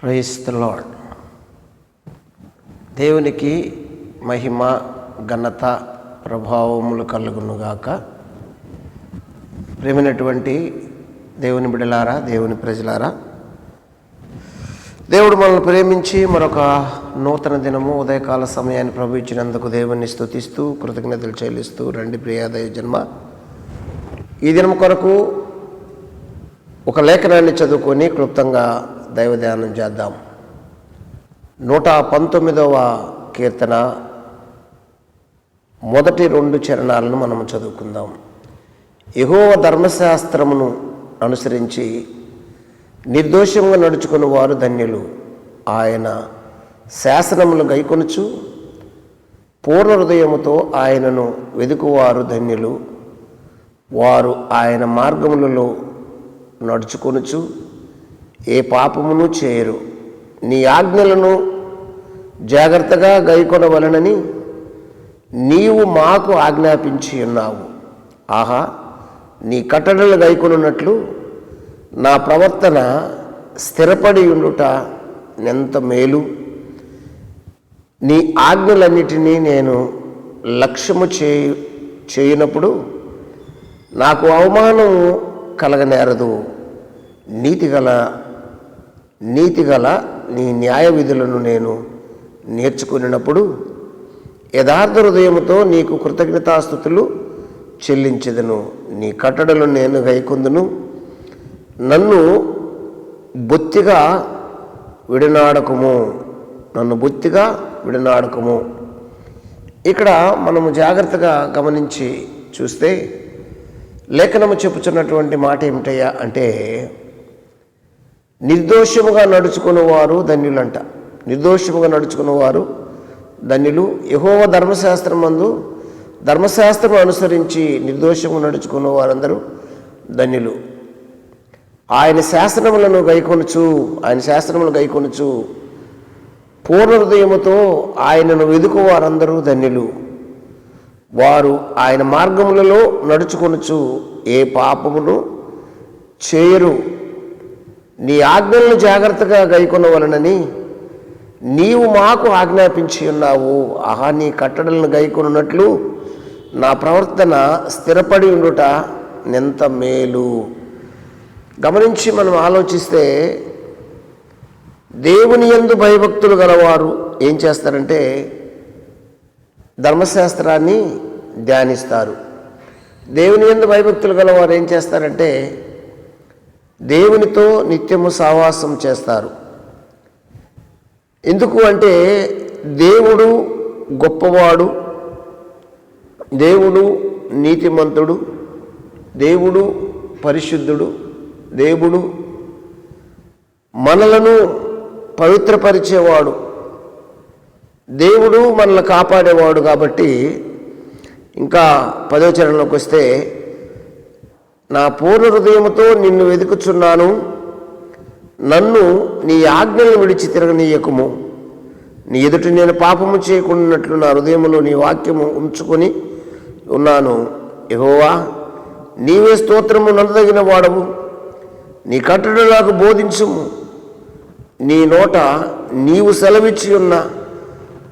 Price the lord దేవునికి మహిమ ఘనత ప్రభావములు కలుగునుగాక ప్రేమైనటువంటి దేవుని బిడలారా దేవుని ప్రజలారా దేవుడు మనల్ని ప్రేమించి మరొక నూతన దినము ఉదయకాల సమయాన్ని ప్రభు ఇచ్చినందుకు దేవుని స్తుతిస్తూ కృతజ్ఞతలు చెల్లిస్తూ రండి ప్రియాదయ జన్మ. ఈ దినం కొరకు ఒక లేఖనాన్ని చదువుకొని క్లుప్తంగా దైవ ధ్యానం చేద్దాం. నూట పంతొమ్మిదవ కీర్తన మొదటి రెండు చరణాలను మనం చదువుకుందాం. ఎహోవ ధర్మశాస్త్రమును అనుసరించి నిర్దోషంగా నడుచుకుని వారు ధన్యులు. ఆయన శాసనములు గైకొనుచు పూర్ణ హృదయముతో ఆయనను వెదుకువారు ధన్యులు. వారు ఆయన మార్గములలో నడుచుకొనుచు ఏ పాపమును చేయరు. నీ ఆజ్ఞలను జాగ్రత్తగా గైకొనవలనని నీవు మాకు ఆజ్ఞాపించి ఉన్నావు. ఆహా నీ కట్టడలు గైకొనున్నట్లు నా ప్రవర్తన స్థిరపడి ఉండుట ఎంత మేలు. నీ ఆజ్ఞలన్నిటినీ నేను లక్ష్యము చేయు చేయనప్పుడు నాకు అవమానం కలగనేరదు. నీతిగల నీతిగల నీ న్యాయ విధులను నేను నేర్చుకున్నప్పుడు యథార్థ హృదయముతో నీకు కృతజ్ఞతాస్థుతులు చెల్లించదను. నీ కట్టడలు నేను గైకొందును. నన్ను బొత్తిగా విడనాడకము. నన్ను బొత్తిగా విడనాడకము. ఇక్కడ మనము జాగ్రత్తగా గమనించి చూస్తే లేఖనము చెప్పుచున్నటువంటి మాట ఏమిటయ్యా అంటే నిర్దోషముగా నడుచుకున్నవారు ధన్యులంట. నిర్దోషముగా నడుచుకున్నవారు ధన్యులు. యహోవ ధర్మశాస్త్రం మందు ధర్మశాస్త్రం అనుసరించి నిర్దోషముగా నడుచుకున్న వారందరూ ధన్యులు. ఆయన శాస్త్రములను గైకొనుచు ఆయన శాస్త్రములను గైకొనుచు పూర్ణ హృదయముతో ఆయనను వెదుకు వారందరూ ధన్యులు. వారు ఆయన మార్గములలో నడుచుకొనుచు ఏ పాపమును చేయరు. నీ ఆజ్ఞలను జాగ్రత్తగా గైకొనవలనని నీవు మాకు ఆజ్ఞాపించి ఉన్నావు. ఆహా నీ కట్టడలను గైకొనున్నట్లు నా ప్రవర్తన స్థిరపడి ఉండుట నెంత మేలు. గమనించి మనం ఆలోచిస్తే దేవుని యందు భయభక్తులు గలవారు ఏం చేస్తారంటే ధర్మశాస్త్రాన్ని ధ్యానిస్తారు. దేవుని ఎందు భయభక్తులు గలవారు ఏం చేస్తారంటే దేవునితో నిత్యము సావాసం చేస్తారు. ఎందుకు అంటే దేవుడు గొప్పవాడు దేవుడు నీతిమంతుడు దేవుడు పరిశుద్ధుడు దేవుడు మనలను పవిత్రపరిచేవాడు దేవుడు మనల్ని కాపాడేవాడు కాబట్టి ఇంకా పదోచరణలోకి వస్తే నా పూర్ణ హృదయముతో నిన్ను వెతుకుచున్నాను. నన్ను నీ ఆజ్ఞలను విడిచి తిరగనీయకుము. నీ ఎదుటి నేను పాపము చేయకున్నట్లు నా హృదయములో నీ వాక్యము ఉంచుకొని ఉన్నాను. యహోవా నీవే స్తోత్రము నన్నదగిన వాడవు. నీ కట్టడు నాకు బోధించుము. నీ నోట నీవు సెలవిచ్చి ఉన్న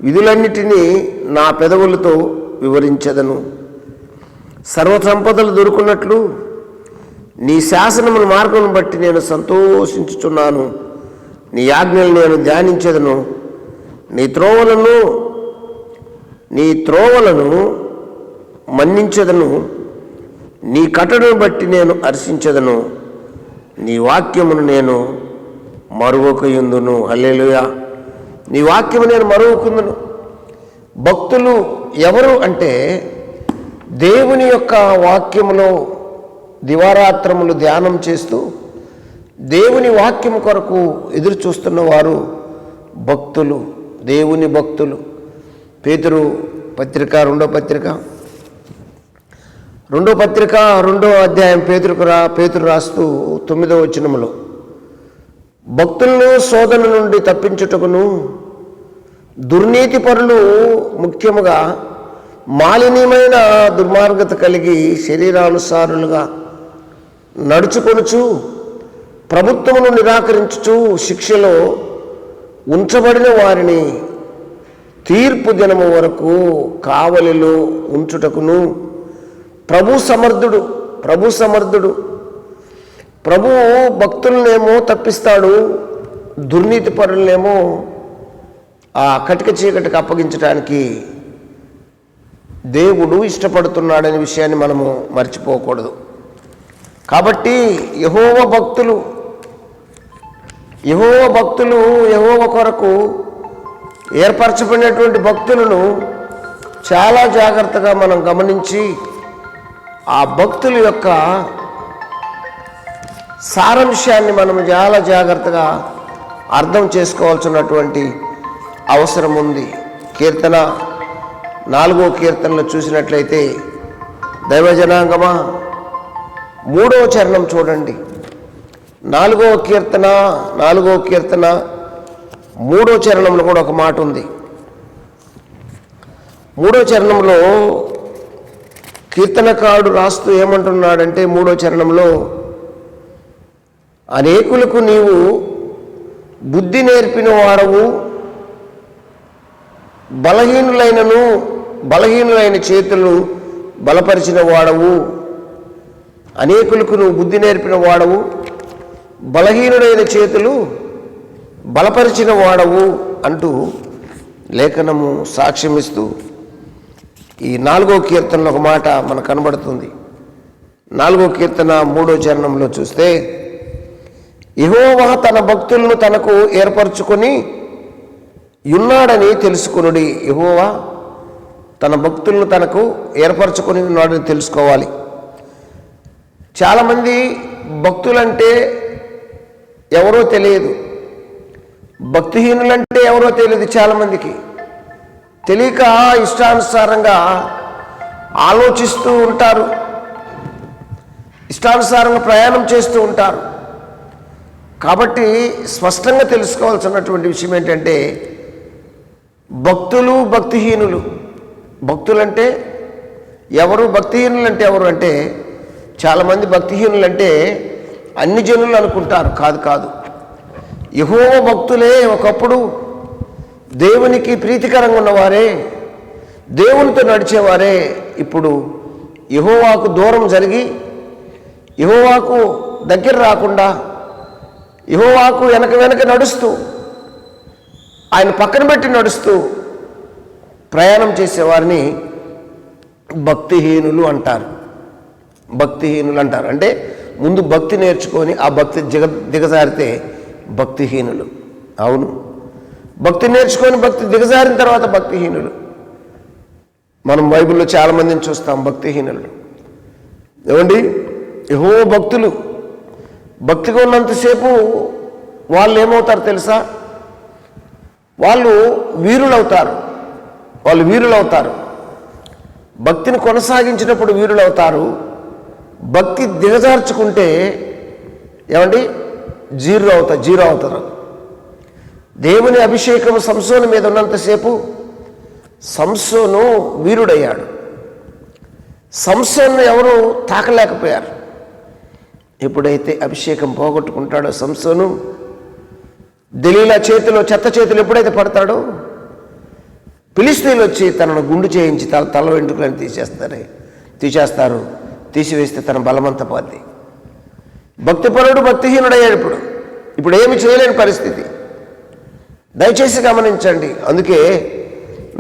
విధులన్నిటినీ నా పెదవులతో వివరించదను. సర్వసంపదలు దొరుకున్నట్లు నీ శాసనముల మార్గం బట్టి నేను సంతోషించుచున్నాను. నీ ఆజ్ఞలు నేను ధ్యానించదను. నీ త్రోవలను నీ త్రోవలను మన్నించదను. నీ కట్టడను బట్టి నేను హర్షించదను. నీ వాక్యమును నేను మరువకయుందును. హల్లేలుయా. నీ వాక్యము నేను మరువకుందును. భక్తులు ఎవరు అంటే దేవుని యొక్క వాక్యములో దివారాత్రములు ధ్యానం చేస్తూ దేవుని వాక్యం కొరకు ఎదురు చూస్తున్న వారు భక్తులు దేవుని భక్తులు. పేతురు పత్రిక రెండో పత్రిక. రెండో పత్రిక రెండో అధ్యాయం పేతురుకు రా పేతురు రాస్తూ తొమ్మిదో వచనములో భక్తులను శోధన నుండి తప్పించుటకును దుర్నీతి పరులు ముఖ్యముగా మాలిన్యమైన దుర్మార్గత కలిగి శరీరానుసారులుగా నడుచుకొనుచు ప్రభుత్వమును నిరాకరించుచు శిక్షలో ఉంచబడిన వారిని తీర్పు దినము వరకు కావలిలో ఉంచుటకును. ప్రభు సమర్థుడు ప్రభు సమర్థుడు. ప్రభు భక్తులనేమో తప్పిస్తాడు దుర్నీతి పరులనేమో ఆ కటిక చీకటికి అప్పగించడానికి దేవుడు ఇష్టపడుతున్నాడనే విషయాన్ని మనము మర్చిపోకూడదు. కాబట్టి యహోవ భక్తులు యహోవ భక్తులు యహోవ కొరకు ఏర్పరచబడినటువంటి భక్తులను చాలా జాగ్రత్తగా మనం గమనించి ఆ భక్తుల యొక్క సారాంశాన్ని మనం చాలా జాగ్రత్తగా అర్థం చేసుకోవాల్సినటువంటి అవసరం ఉంది. కీర్తన నాలుగో కీర్తనలో చూసినట్లయితే దైవజనాంగమా? మూడవ చరణం చూడండి. నాలుగవ కీర్తన నాలుగవ కీర్తన మూడో చరణంలో కూడా ఒక మాట ఉంది. మూడో చరణంలో కీర్తనకారుడు రాస్తూ ఏమంటున్నాడంటే మూడో చరణంలో అనేకులకు నీవు బుద్ధి నేర్పిన వాడవు బలహీనులైనను బలహీనులైన చేతులు బలపరిచిన వాడవు. అనేకులకు నువ్వు బుద్ధి నేర్పిన వాడవు బలహీనుడైన చేతులు బలపరిచిన వాడవు అంటూ లేఖనము సాక్ష్యమిస్తూ ఈ నాలుగో కీర్తనలో ఒక మాట మనకు కనబడుతుంది. నాలుగో కీర్తన మూడో చరణంలో చూస్తే యెహోవా తన భక్తులను తనకు ఏర్పరచుకొని ఉన్నాడని తెలుసుకునుడి. యెహోవా తన భక్తులను తనకు ఏర్పరచుకొని ఉన్నాడని తెలుసుకోవాలి. చాలామంది భక్తులంటే ఎవరో తెలియదు. భక్తిహీనులంటే ఎవరో తెలియదు చాలామందికి. తెలియక ఇష్టానుసారంగా ఆలోచిస్తూ ఉంటారు. ఇష్టానుసారంగా ప్రయాణం చేస్తూ ఉంటారు. కాబట్టి స్పష్టంగా తెలుసుకోవాల్సినటువంటి విషయం ఏంటంటే భక్తులు భక్తిహీనులు. భక్తులంటే ఎవరు? భక్తిహీనులు అంటే ఎవరు అంటే చాలామంది భక్తిహీనులు అంటే అన్ని జనులు అనుకుంటారు కాదు కాదు. యహోవ భక్తులే ఒకప్పుడు దేవునికి ప్రీతికరంగా ఉన్నవారే దేవునితో నడిచేవారే. ఇప్పుడు యహోవాకు దూరం జరిగి యహోవాకు దగ్గర రాకుండా యహోవాకు వెనక వెనక నడుస్తూ ఆయన పక్కన పెట్టి నడుస్తూ ప్రయాణం చేసేవారిని భక్తిహీనులు అంటారు. భక్తిహీనులు అంటారు అంటే ముందు భక్తి నేర్చుకొని ఆ భక్తి దిగ దిగజారితే భక్తిహీనులు. అవును. భక్తి నేర్చుకొని భక్తి దిగజారిన తర్వాత భక్తిహీనులు. మనం బైబిల్లో చాలామందిని చూస్తాం భక్తిహీనులు. ఏమండి? ఏహో భక్తులు. భక్తిగా ఉన్నంతసేపు వాళ్ళు ఏమవుతారు తెలుసా? వాళ్ళు వీరులవుతారు. వాళ్ళు వీరులవుతారు. భక్తిని కొనసాగించినప్పుడు వీరులవుతారు. భక్తి దిగజార్చుకుంటే ఏమండి? జీరో అవుతారు జీరో అవుతారు. దేవుని అభిషేకం సంసోను మీద ఉన్నంతసేపు సంసోను వీరుడయ్యాడు. సంసోను ఎవరు? తాకలేకపోయారు. ఎప్పుడైతే అభిషేకం పోగొట్టుకుంటాడో సంసోను దళీల చేతిలో చెత్త చేతులు ఎప్పుడైతే పడతాడో పిలిస్తీన్లు వచ్చి తనను గుండు చేయించి తల తల వెంట్రుకలను తీసేస్తారే తీసేస్తారు. తీసివేస్తే తన బలమంత పోద్ది. భక్తిపరుడు భక్తిహీనుడయ్యాడు ఇప్పుడు. ఇప్పుడు ఏమి చేయలేని పరిస్థితి. దయచేసి గమనించండి. అందుకే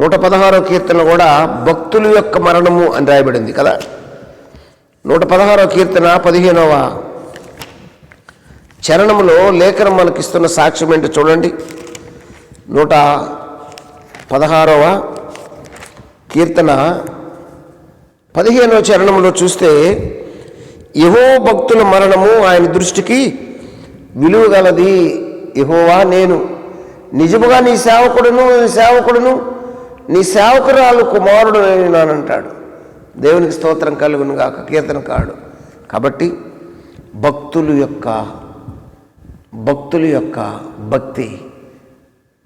నూట పదహారో కీర్తన కూడా భక్తుల యొక్క మరణము అని రాయబడింది కదా. నూట పదహారో కీర్తన పదిహేనవ చరణంలో లేఖనం మనకిస్తున్న సాక్ష్యం ఏంటో చూడండి. నూట పదహారవ కీర్తన పదిహేనవ చరణంలో చూస్తే యహో భక్తుల మరణము ఆయన దృష్టికి విలువగలది. యహోవా నేను. నిజముగా నీ సేవకుడును నీ సేవకుడును నీ సేవకురాలు కుమారుడు నానంటాడు దేవునికి స్తోత్రం కలుగును గాక కీర్తనకాడు కాబట్టి భక్తులు యొక్క భక్తుల యొక్క భక్తి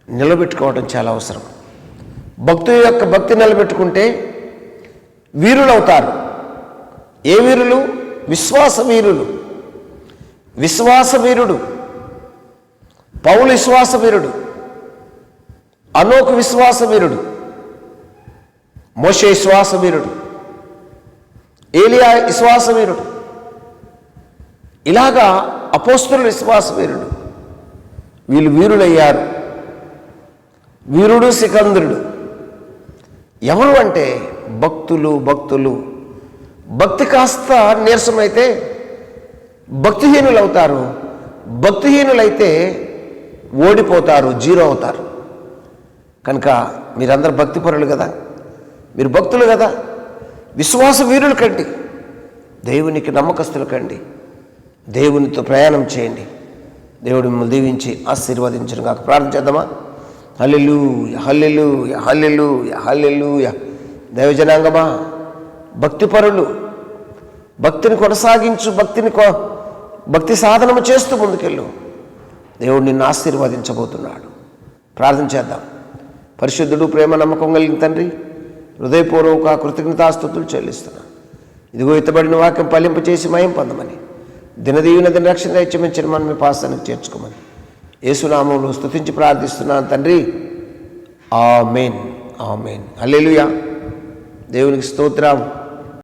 నిలబెట్టుకోవడం చాలా అవసరం. భక్తుల యొక్క భక్తి నిలబెట్టుకుంటే వీరులవుతారు. ఏ వీరులు? విశ్వాస వీరులు. విశ్వాస వీరుడు. పౌలు విశ్వాస వీరుడు. అలోక్ విశ్వాస వీరుడు. మోషే విశ్వాస వీరుడు. ఏలియా విశ్వాస వీరుడు. ఇలాగా అపోస్తుల విశ్వాస వీరుడు. వీళ్ళు వీరులయ్యారు. వీరుడు సికంద్రుడు. ఎవరు అంటే భక్తులు భక్తులు. భక్తి కాస్త నీరసమైతే భక్తిహీనులు అవుతారు భక్తిహీనులైతే ఓడిపోతారు జీరో అవుతారు. కనుక మీరందరూ భక్తిపరులు కదా? మీరు భక్తులు కదా? విశ్వాస వీరులు కండి. దేవునికి నమ్మకస్తులు కండి. దేవునితో ప్రయాణం చేయండి. దేవుడు మిమ్మల్ని దీవించి ఆశీర్వదించను కాక ప్రార్థన చేద్దామా? హల్లెలు హల్లెలు హల్లెలు హల్లెలు దైవజనాంగమా? భక్తిపరులు. భక్తిని కొనసాగించు భక్తిని భక్తి సాధనము చేస్తూ ముందుకెళ్ళు. దేవుడు నిన్ను ఆశీర్వదించబోతున్నాడు. ప్రార్థన చేద్దాం. పరిశుద్ధుడు ప్రేమ నమ్మకం కలిగిన తండ్రి హృదయపూర్వక కృతజ్ఞతాస్తుతులు చెల్లిస్తున్నా. ఇదిగో ఇతబడిన వాక్యం పలింప చేసి మయం పొందమని. దినదీవిన దిన రక్షణ ఇచ్చమించిన మనం మీ పాస్తానికి చేర్చుకోమని. యేసునామంలో స్తుతించి ప్రార్థిస్తున్నాను తండ్రి. ఆమెన్. ఆమెన్. అల్లెలుయా దేవునికి స్తోత్రం.